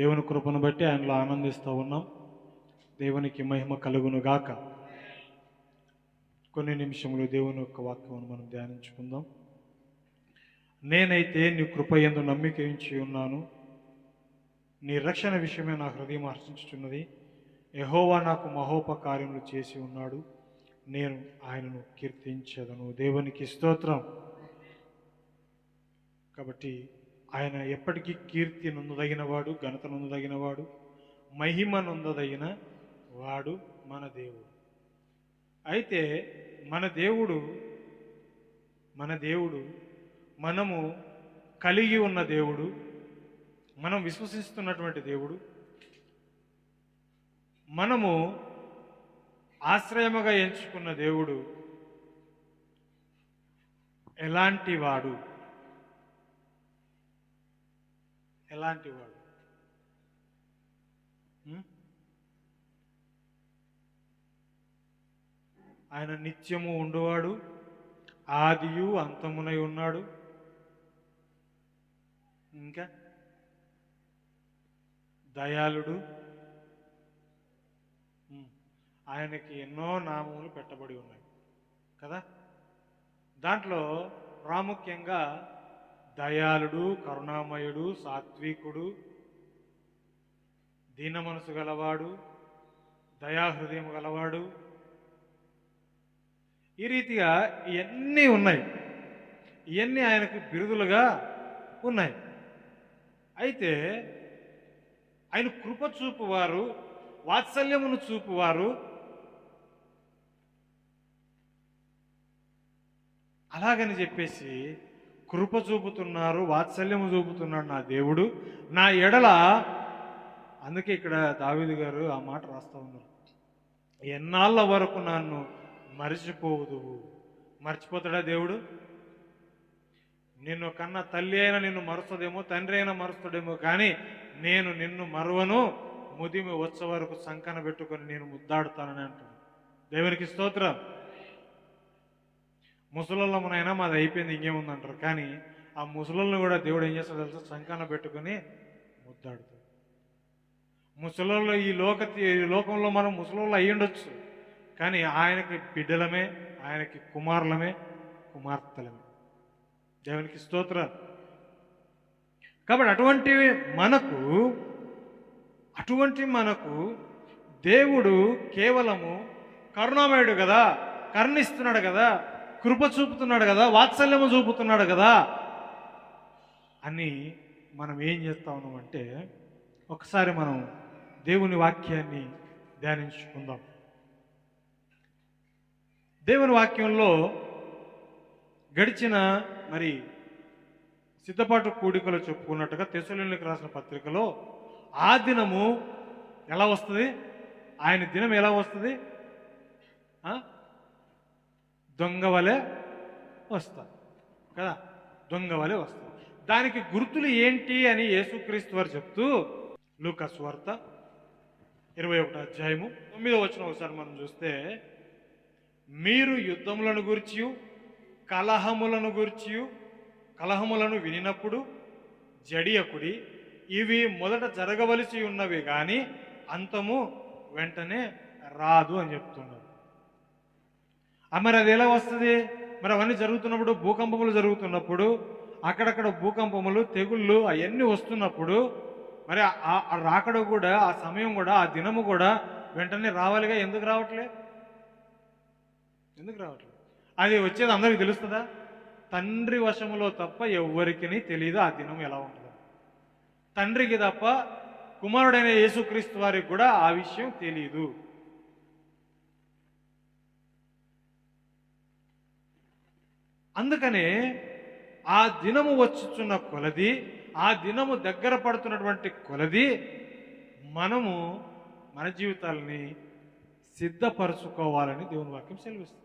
దేవుని కృపను బట్టి ఆయనలో ఆనందిస్తూ ఉన్నాం. దేవునికి మహిమ కలుగును గాక కొన్ని నిమిషములు దేవుని యొక్క వాక్యమును మనం ధ్యానించుకుందాం. నేనైతే నీ కృప ఎందు నమ్మిక ఉంచి ఉన్నాను. నీ రక్షణ విషయమే నా హృదయం హర్షించుచున్నది యహోవా నాకు మహోపకార్యములు చేసి ఉన్నాడు. నేను ఆయనను కీర్తించదను. దేవునికి స్తోత్రం. కాబట్టి ఆయన ఎప్పటికీ కీర్తి నొందదగినవాడు ఘనత నొందదగినవాడు మహిమ నొందదగిన వాడు మన దేవుడు. అయితే మన దేవుడు మన దేవుడు మనము కలిగి ఉన్న దేవుడు మనం విశ్వసిస్తున్నటువంటి దేవుడు మనము ఆశ్రయముగా ఎంచుకున్న దేవుడు ఎలాంటి వాడు? ఎలాంటి వాడు ఆయన నిత్యము ఉండువాడు ఆదియు అంతమునై ఉన్నాడు. ఇంకా? దయాళుడు. ఆయనకి ఎన్నో నామములు పెట్టబడి ఉన్నాయి. కదా? దాంట్లో ప్రాముఖ్యంగా దయాళుడు కరుణామయుడు సాత్వికుడు దీన మనసు గలవాడు దయాహృదయం గలవాడు. ఈ రీతిగా ఇవన్నీ ఉన్నాయి. ఇవన్నీ ఆయనకు బిరుదులుగా ఉన్నాయి. అయితే ఆయన కృప చూపువారు వాత్సల్యమును చూపువారు. అలాగని చెప్పేసి కృప చూపుతున్నారు వాత్సల్యము చూపుతున్నాడు నా దేవుడు. నా ఎడల అందుకే ఇక్కడ దావిది గారు ఆ మాట రాస్తూ ఉన్నారు. ఎన్నాళ్ళ వరకు నన్ను మరిచిపోవుదు మర్చిపోతాడా దేవుడు? నిన్ను కన్న తల్లి అయినా నిన్ను మరుస్తుందేమో తండ్రి అయినా మరుస్తాడేమో కానీ నేను నిన్ను మరువను. ముదిమి వచ్చే వరకు సంకన పెట్టుకొని నేను ముద్దాడుతానని అంటున్నాను దేవునికి స్తోత్రం. ముసలమ్మనైనా మాది అయిపోయింది ఇంకేముంది అంటారు కానీ ఆ ముసలను కూడా దేవుడు ఏం చేస్తాడు తెలుసా? సంకాన పెట్టుకొని ముద్దాడుతాడు ముసలలో ఈ లోక ఈ లోకంలో మనం ముసలలో అయ్యుండొచ్చు కానీ ఆయనకి బిడ్డలమే ఆయనకి కుమారులమే కుమార్తెలమే. దేవునికి స్తోత్రం కాబట్టి అటువంటి మనకు అటువంటి మనకు దేవుడు కేవలము కరుణామయుడు కదా కరుణిస్తున్నాడు కదా కృప చూపుతున్నాడు కదా వాత్సల్యము చూపుతున్నాడు కదా అని మనం ఏం చేస్తా ఉన్నామంటే ఒకసారి మనం దేవుని వాక్యాన్ని ధ్యానించుకుందాం. దేవుని వాక్యంలో గడిచిన మరి సిద్ధపాటు కూడికలు చెప్పుకున్నట్టుగా తెసలోనికి రాసిన పత్రికలో ఆ దినము ఎలా వస్తుంది? ఆయన దినం ఎలా వస్తుంది? దొంగ వలె వస్తారు కదా? దొంగ వలె వస్తారు దానికి గుర్తులు ఏంటి అని యేసుక్రీస్తు వారు చెప్తూ లూకస్ వార్త ఇరవై ఒకటో అధ్యాయము తొమ్మిదో వచ్చిన ఒకసారి మనం చూస్తే మీరు యుద్ధములను గురించి కలహములను గురించి కలహములను వినినప్పుడు జడియకుడి ఇవి మొదట జరగవలసి ఉన్నవి కానీ అంతము వెంటనే రాదు అని చెప్తున్నారు మరి అది ఎలా వస్తుంది? మరి అవన్నీ జరుగుతున్నప్పుడు భూకంపములు జరుగుతున్నప్పుడు అక్కడక్కడ భూకంపములు తెగుళ్ళు అవన్నీ వస్తున్నప్పుడు మరి ఆ- రాకడ కూడా ఆ సమయం కూడా ఆ దినము కూడా వెంటనే రావాలిగా? ఎందుకు రావట్లే? ఎందుకు రావట్లేదు అది వచ్చేది అందరికీ తెలుస్తుందా? తండ్రి వశములో తప్ప ఎవ్వరికి తెలియదు ఆ దినం ఎలా ఉంటుందో. తండ్రికి తప్ప కుమారుడైన యేసుక్రీస్తు వారికి కూడా ఆ విషయం తెలియదు అందుకనే ఆ దినము వచ్చుచున్న కొలది ఆ దినము దగ్గర పడుతున్నటువంటి కొలది మనము మన జీవితాలని సిద్ధపరచుకోవాలని దేవుని వాక్యం సెలవిస్తుంది.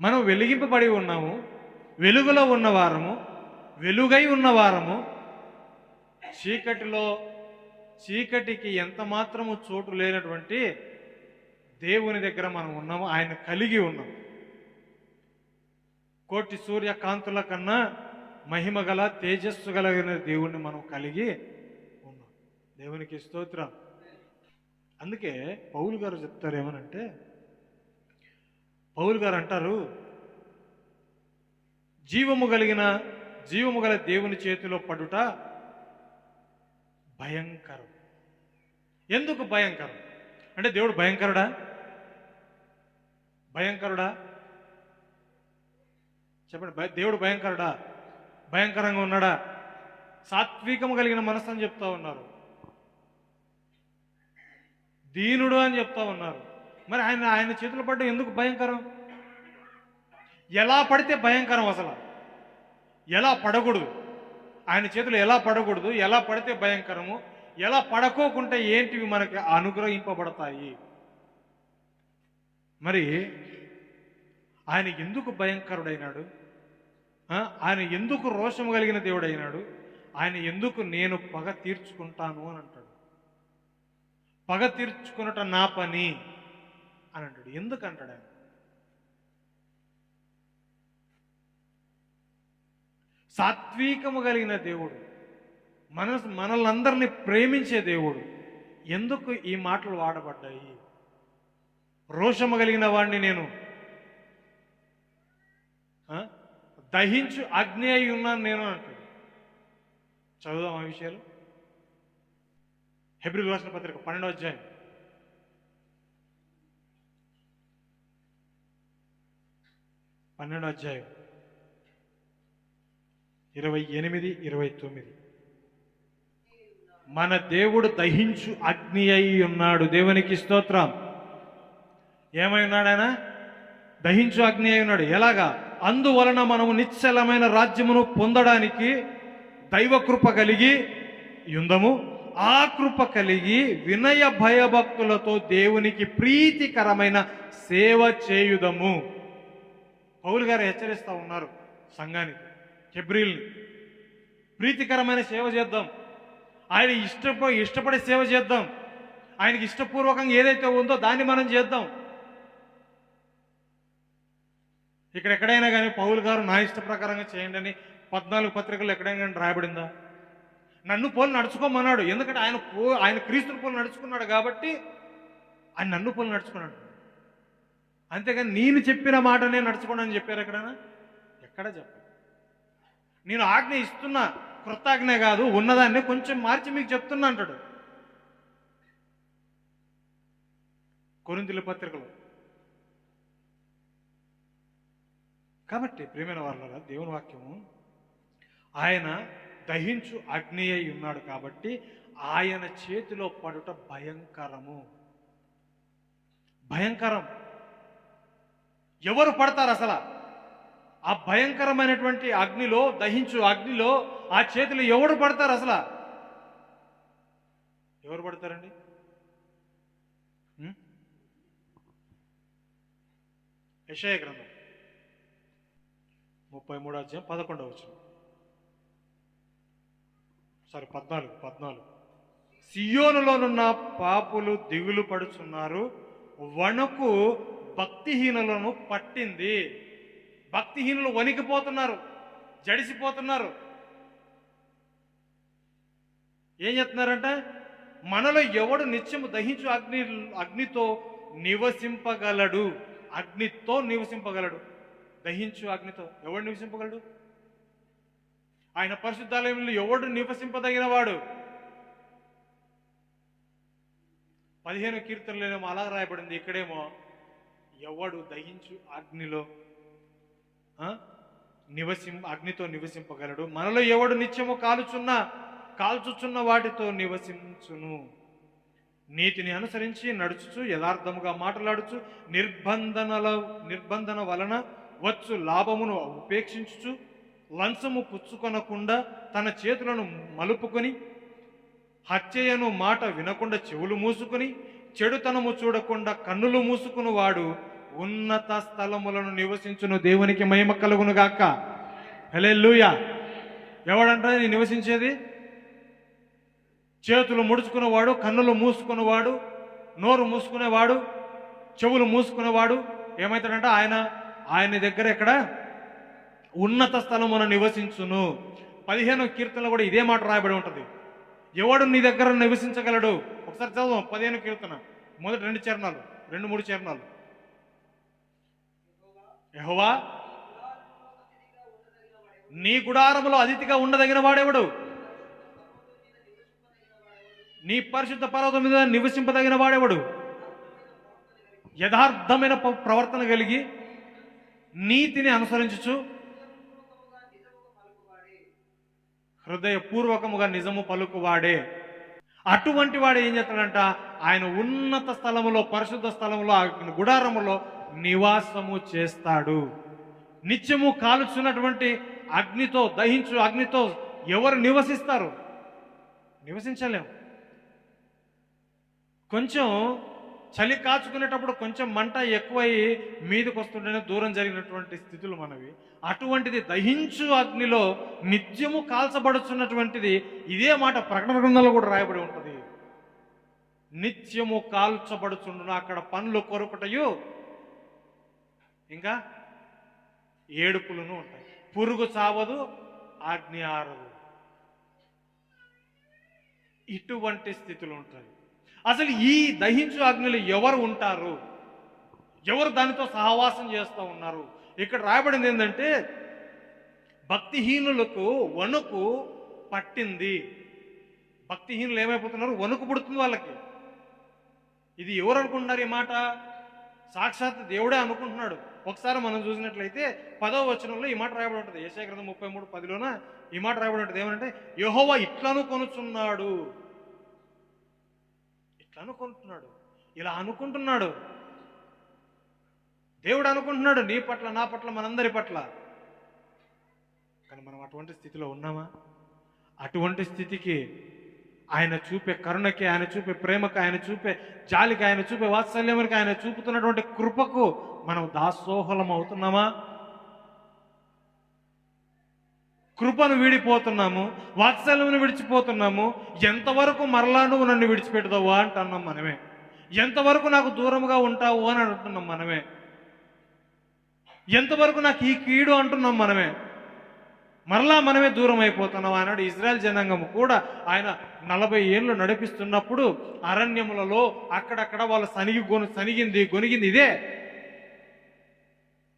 మనం వెలిగింపబడి ఉన్నాము వెలుగులో ఉన్నవారము వెలుగై ఉన్నవారము చీకటిలో చీకటికి ఎంత మాత్రము చోటు లేనటువంటి దేవుని దగ్గర మనం ఉన్నాము ఆయన కలిగి ఉన్నాం కోటి సూర్యకాంతుల కన్నా మహిమ గల తేజస్సు కలిగిన దేవుణ్ణి మనం కలిగి ఉన్నాం. దేవునికి స్తోత్రం. అందుకే పౌలు గారు చెప్తారు ఏమనంటే పౌలు గారు అంటారు జీవము కలిగిన జీవము గల దేవుని చేతిలో పడుట భయంకరం. ఎందుకు భయంకరం? అంటే దేవుడు భయంకరుడా? భయంకరుడా? చెప్పండి దేవుడు భయంకరుడా? భయంకరంగా ఉన్నాడా? సాత్వికము కలిగిన మనసు అని చెప్తా ఉన్నారు. దీనుడు అని చెప్తా ఉన్నారు. మరి ఆయన ఆయన చేతులు పడ్డ ఎందుకు భయంకరం? ఎలా పడితే భయంకరం అసలు. ఎలా పడకూడదు? ఆయన చేతులు ఎలా పడకూడదు? ఎలా పడితే భయంకరము? ఎలా పడకోకుంటే ఏంటివి మనకి అనుగ్రహింపబడతాయి? మరి ఆయన ఎందుకు భయంకరుడైనాడు? ఆయన ఎందుకు రోషము కలిగిన దేవుడైనాడు? ఆయన ఎందుకు నేను పగ తీర్చుకుంటాను అని అంటాడు. పగ తీర్చుకున్నట నా పని అని అంటాడు. ఎందుకు అంటాడు ఆయన? సాత్వికము కలిగిన దేవుడు మనసు మనల్నందరినీ ప్రేమించే దేవుడు ఎందుకు ఈ మాటలు వాడబడ్డాయి? రోషము కలిగిన వాడిని నేను దహించు అగ్ని అయి ఉన్నాను నేను అంటాడు చదువుదాం ఆ విషయాలు? హెబ్రిల్ రాసిన పత్రిక పన్నెండో అధ్యాయం. పన్నెండో అధ్యాయం. ఇరవై ఎనిమిది ఇరవై తొమ్మిది. మన దేవుడు దహించు అగ్ని అయి ఉన్నాడు. దేవునికి స్తోత్రం. ఏమై ఉన్నాడు ఆయన? దహించు అగ్ని అయి ఉన్నాడు. ఎలాగా? అందువలన మనము నిశ్చలమైన రాజ్యమును పొందడానికి దైవ కృప కలిగి యుందము. ఆ కృప కలిగి వినయ భయభక్తులతో దేవునికి ప్రీతికరమైన సేవ చేయుదము. పౌలు గారు హెచ్చరిస్తూ ఉన్నారు సంఘానికి హెబ్రిల్ని ప్రీతికరమైన సేవ చేద్దాం. ఆయన ఇష్టప ఇష్టపడే సేవ చేద్దాం. ఆయనకి ఇష్టపూర్వకంగా ఏదైతే ఉందో దాన్ని మనం చేద్దాం. ఇక్కడ ఎక్కడైనా కానీ పౌలు గారు నా ఇష్ట ప్రకారంగా చేయండి అని పద్నాలుగు పత్రికలు ఎక్కడైనా కానీ రాయబడిందా? నన్ను పోలు నడుచుకోమన్నాడు. ఎందుకంటే ఆయన పో ఆయన క్రీస్తుని పోలు నడుచుకున్నాడు కాబట్టి ఆయన నన్ను పోలు నడుచుకున్నాడు. అంతేగాని నేను చెప్పిన మాటనే నడుచుకోండి అని చెప్పారు ఎక్కడైనా? ఎక్కడ చెప్పారు? నేను ఆజ్ఞ ఇస్తున్నా కృతాజ్ఞ కాదు ఉన్నదాన్ని కొంచెం మార్చి మీకు చెప్తున్నా అంటాడు. కొరిందుల పత్రికలో కాబట్టి ప్రియమైన వాళ్ళ దేవుని వాక్యము ఆయన దహించు అగ్ని అయి ఉన్నాడు కాబట్టి ఆయన చేతిలో పడుట భయంకరము. భయంకరం. ఎవరు పడతారు అసలు? ఆ భయంకరమైనటువంటి అగ్నిలో దహించు అగ్నిలో ఆ చేతిలో ఎవడు పడతారు అసలు? ఎవరు పడతారండి? యశయ గ్రంథం. ముప్పై మూడో అధ్యాయం పదకొండవ వచ్చిన సారీ పద్నాలుగు పద్నాలుగు. సియోనులోనున్న పాపులు దిగులు పడుచున్నారు. వణుకు భక్తిహీనులను పట్టింది. భక్తిహీనులు వణికిపోతున్నారు జడిసిపోతున్నారు. ఏం చెప్తున్నారంట మనలో ఎవడు నిత్యము దహించు అగ్ని అగ్నితో నివసింపగలడు? అగ్నితో నివసింపగలడు. దహించు అగ్నితో. ఎవడు నివసింపగలడు? ఆయన పరిశుద్ధాలయంలో ఎవడు నివసింపదగిన వాడు పదిహేను కీర్తనలేమో అలా రాయబడింది. ఇక్కడేమో ఎవడు దహించు అగ్నిలో నివసిం అగ్నితో నివసింపగలడు? మనలో ఎవడు నిత్యము కాలుచున్న కాల్చుచున్న వాటితో నివసించును. నీతిని అనుసరించి నడుచుచు యథార్థముగా మాట్లాడుచు నిర్బంధనల నిర్బంధన వలన వచ్చు లాభమును ఉపేక్షించుచు లంచము పుచ్చుకొనకుండా తన చేతులను మలుపుకొని హత్యయను మాట వినకుండా చెవులు మూసుకుని చెడుతనము చూడకుండా కన్నులు మూసుకుని వాడు ఉన్నత స్థలములను నివసించును. దేవునికి మహిమ కలుగును గాక హల్లెలూయా. ఎవడంట నీ నివసించేది? చేతులు ముడుచుకునేవాడు కన్నులు మూసుకునేవాడు నోరు మూసుకునేవాడు చెవులు మూసుకునేవాడు ఏమవుతాడంటే ఆయన ఆయన దగ్గర ఎక్కడ? ఉన్నత స్థలమున నివసించును. పదిహేను కీర్తనలు కూడా ఇదే మాట రాయబడి ఉంటుంది. ఎవడు నీ దగ్గర నివసించగలడు? ఒకసారి చదువు పదిహేను కీర్తన. మొదటి రెండు చరణాలు. రెండు మూడు చరణాలు. యహోవా నీ గుడారములో అతిథిగా ఉండదగిన వాడెవడు? నీ పరిశుద్ధ పర్వతం మీద నివసింపదగిన వాడెవడు? యథార్థమైన ప్రవర్తన కలిగి నీతిని అనుసరించుచు హృదయపూర్వకముగా నిజము పలుకువాడే. అటువంటి వాడు ఏం చేస్తాడంట? ఆయన ఉన్నత స్థలములో పరిశుద్ధ స్థలములో గుడారములో నివాసము చేస్తాడు. నిత్యము కాలుచున్నటువంటి అగ్నితో దహించు అగ్నితో ఎవరు నివసిస్తారు? నివసించలేము. కొంచెం చలి కాచుకునేటప్పుడు కొంచెం మంట ఎక్కువై మీదకి వస్తుంటేనే దూరం జరిగినటువంటి స్థితులు మనవి. అటువంటిది దహించు అగ్నిలో నిత్యము కాల్చబడుచున్నటువంటిది ఇదే మాట ప్రకటన గ్రంథంలో కూడా రాయబడి ఉంటుంది. నిత్యము కాల్చబడుచుండును అక్కడ పనులు కొరకుటయు. ఇంకా ఏడుపులను ఉంటాయి. పురుగు చావదు అగ్ని ఆరదు. ఇటువంటి స్థితులు ఉంటాయి. అసలు ఈ దహించు అగ్నిలో ఎవరు ఉంటారు? ఎవరు దానితో సహవాసం చేస్తూ ఉన్నారు? ఇక్కడ రాయబడింది ఏంటంటే భక్తిహీనులకు వణుకు పట్టింది. భక్తిహీనులు ఏమైపోతున్నారు? వణుకు పుడుతుంది వాళ్ళకి. ఇది ఎవరు అనుకుంటున్నారు ఈ మాట? సాక్షాత్ దేవుడే అనుకుంటున్నాడు. ఒకసారి మనం చూసినట్లయితే పదవ వచనంలో ఈ మాట రాయబడి ఉంటుంది. ఏషయ గ్రంథం ముప్పై మూడు పదిలోన ఈ మాట రాయబడి ఉంటుంది. ఏమంటే యహోవా ఇట్లను కొనుచున్నాడు. ఇట్లా అనుకుంటున్నాడు ఇలా అనుకుంటున్నాడు. దేవుడు అనుకుంటున్నాడు నీ పట్ల నా పట్ల మనందరి పట్ల. కానీ మనం అటువంటి స్థితిలో ఉన్నామా? అటువంటి స్థితికి ఆయన చూపే కరుణకి ఆయన చూపే ప్రేమకి ఆయన చూపే జాలికి ఆయన చూపే వాత్సల్యమునికి ఆయన చూపుతున్నటువంటి కృపకు మనం దాసోహలం అవుతున్నామా? కృపను వీడిపోతున్నాము వాత్సల్యమును విడిచిపోతున్నాము. ఎంతవరకు మరలా నువ్వు నన్ను విడిచిపెడతావా అంటున్నాం మనమే. ఎంతవరకు నాకు దూరముగా ఉంటావు అని అంటున్నాం మనమే. ఎంతవరకు నాకు ఈ కీడు అంటున్నాం మనమే. మరలా మనమే దూరం అయిపోతున్నాం ఆనాడు ఇజ్రాయెల్ జనాంగము కూడా. ఆయన నలభై ఏళ్ళు నడిపిస్తున్నప్పుడు అరణ్యములలో అక్కడక్కడ వాళ్ళు సనిగి గొను సనిగింది గొనిగింది ఇదే.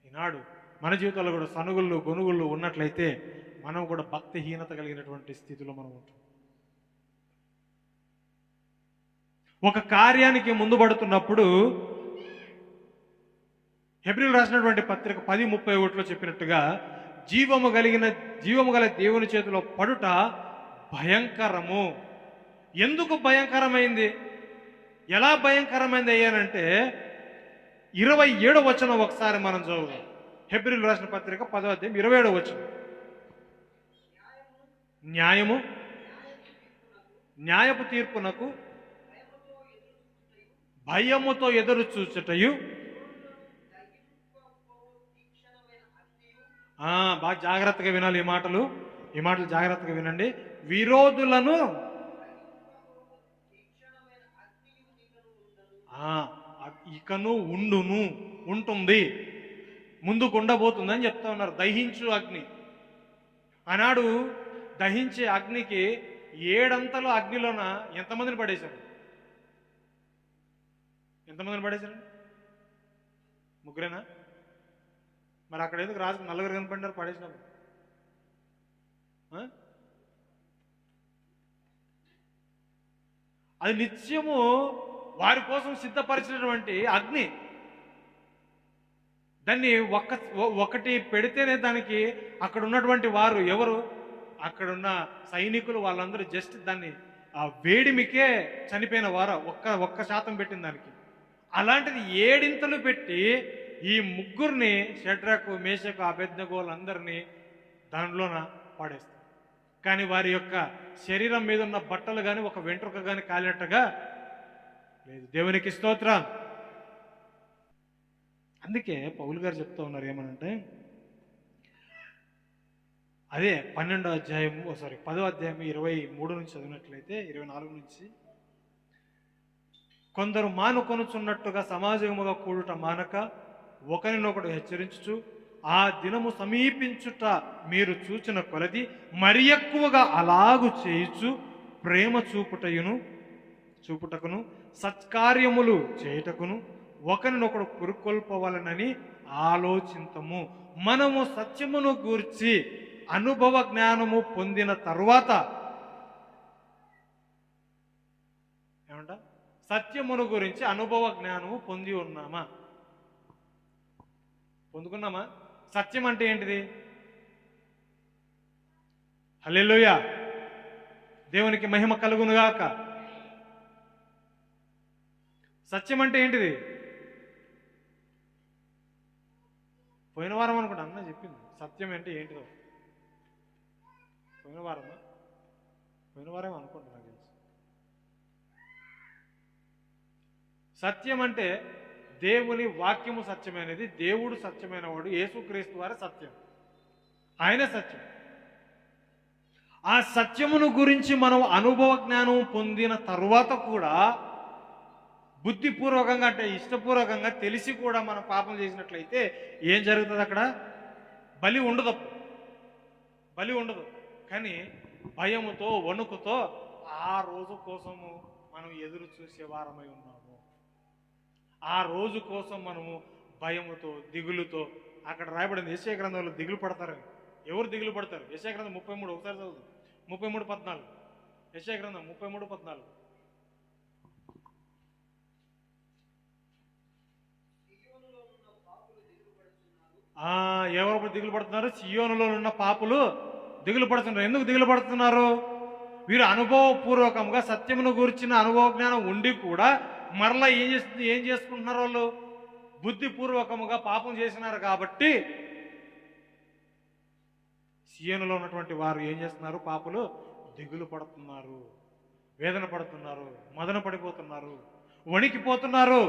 ఈనాడు మన జీవితంలో కూడా సనుగుళ్ళు గొనుగుళ్ళు ఉన్నట్లయితే మనం కూడా భక్తిహీనత కలిగినటువంటి స్థితిలో మనం ఉంటాం. ఒక కార్యానికి ముందు పడుతున్నప్పుడు హెబ్రిల్ రాసినటువంటి పత్రిక పది ముప్పై ఒకటిలో చెప్పినట్టుగా జీవము కలిగిన జీవము గల దేవుని చేతిలో పడుట భయంకరము. ఎందుకు భయంకరమైంది? ఎలా భయంకరమైంది అయ్యానంటే ఇరవై ఏడవ వచనం ఒకసారి మనం చదువుదాం. హెబ్రిల్ రాసిన పత్రిక పదో అధ్యాయం ఇరవై ఏడవ వచనం. న్యాయము న్యాయపు తీర్పునకు భయముతో ఎదురు చూచుటయు. బాగా జాగ్రత్తగా వినాలి ఈ మాటలు. ఈ మాటలు జాగ్రత్తగా వినండి. విరోధులను ఇకను ఉండును ఉంటుంది. ముందుకు ఉండబోతుందని చెప్తా ఉన్నారు. దహించు అగ్ని. ఆనాడు దహించే అగ్నికి ఏడంతలు అగ్నిలోన ఎంతమందిని పడేశారు? ఎంతమందిని పడేశారు ముగ్గురేనా? మరి అక్కడ ఎందుకు రాజు నలుగురు కనపడినారు పడేసినప్పుడు? అది నిత్యము వారి కోసం సిద్ధపరిచినటువంటి అగ్ని. దాన్ని ఒక్క ఒ- ఒకటి పెడితేనే దానికి అక్కడ ఉన్నటువంటి వారు ఎవరు? అక్కడున్న సైనికులు వాళ్ళందరూ జస్ట్ దాన్ని ఆ వేడిమికే చనిపోయిన వారు ఒక్క ఒక్క శాతం పెట్టిన దానికి. అలాంటిది ఏడింతలు పెట్టి ఈ ముగ్గురిని షడ్రకు మేషకు అభ్యర్థగోలందరినీ దానిలోన పాడేస్తారు. కానీ వారి యొక్క శరీరం మీద ఉన్న బట్టలు కానీ ఒక వెంట్రుక కానీ కాలినట్టుగా లేదు. దేవునికి స్తోత్రం అందుకే పౌలు గారు చెప్తా ఉన్నారు ఏమనంటే అదే పన్నెండో అధ్యాయం సారీ పదో అధ్యాయం ఇరవై మూడు నుంచి చదివినట్లయితే ఇరవై నాలుగు నుంచి. కొందరు మానుకొనుచున్నట్టుగా సమాజముగా కూడుట మానక ఒకరినొకడు హెచ్చరించుచు ఆ దినము సమీపించుట మీరు చూచిన కొలది మరి ఎక్కువగా అలాగు చేయుచు ప్రేమ చూపుటయును చూపుటకును సత్కార్యములు చేయుటకును ఒకరినొకడు పురుకొల్పవలనని ఆలోచింతము. మనము సత్యమును గూర్చి అనుభవ జ్ఞానము పొందిన తరువాత ఏమంట? సత్యమును గురించి అనుభవ జ్ఞానము పొంది ఉన్నామా? పొందుకున్నామా? సత్యం అంటే ఏంటిది? హలెలుయ దేవునికి మహిమ కలుగునుగాక. సత్యం అంటే ఏంటిది? పోయిన వారం అనుకుంటా అన్న చెప్పింది. సత్యం అంటే ఏంటిదో. పోయిన వారమా పోయిన వారం అనుకుంటా తెలుసు. సత్యం అంటే దేవుని వాక్యము సత్యమైనది దేవుడు సత్యమైన వాడు యేసుక్రీస్తు వారి సత్యం. ఆయన సత్యం. ఆ సత్యమును గురించి మనం అనుభవ జ్ఞానం పొందిన తరువాత కూడా బుద్ధిపూర్వకంగా అంటే ఇష్టపూర్వకంగా తెలిసి కూడా మనం పాపం చేసినట్లయితే ఏం జరుగుతుంది అక్కడ? బలి ఉండదు. బలి ఉండదు. కానీ భయముతో వణుకుతో ఆ రోజు కోసము మనం ఎదురు చూసే వారమై ఉన్నాము. ఆ రోజు కోసం మనము భయముతో దిగులుతో అక్కడ రాయబడింది యశయ గ్రంథంలో దిగులు పడతారని ఎవరు దిగులు పడతారు? యశయ గ్రంథం ముప్పై మూడు ఒకసారి చదువు ముప్పై మూడు పద్నాలుగు. యశయ గ్రంథం ముప్పై మూడు పద్నాలుగు ఎవరు దిగులు పడుతున్నారు? సియోనులో ఉన్న పాపులు దిగులు పడుతున్నారు. ఎందుకు దిగులు పడుతున్నారు? వీరు అనుభవపూర్వకంగా సత్యమును గురించిన అనుభవ జ్ఞానం ఉండి కూడా మరలా ఏం చేస్తుంది ఏం చేసుకుంటున్నారు వాళ్ళు? బుద్ధిపూర్వకముగా పాపం చేసినారు కాబట్టి సియోనులో ఉన్నటువంటి వారు ఏం చేస్తున్నారు? పాపలు దిగులు పడుతున్నారు. వేదన పడుతున్నారు. మదన పడిపోతున్నారు. వణికిపోతున్నారు.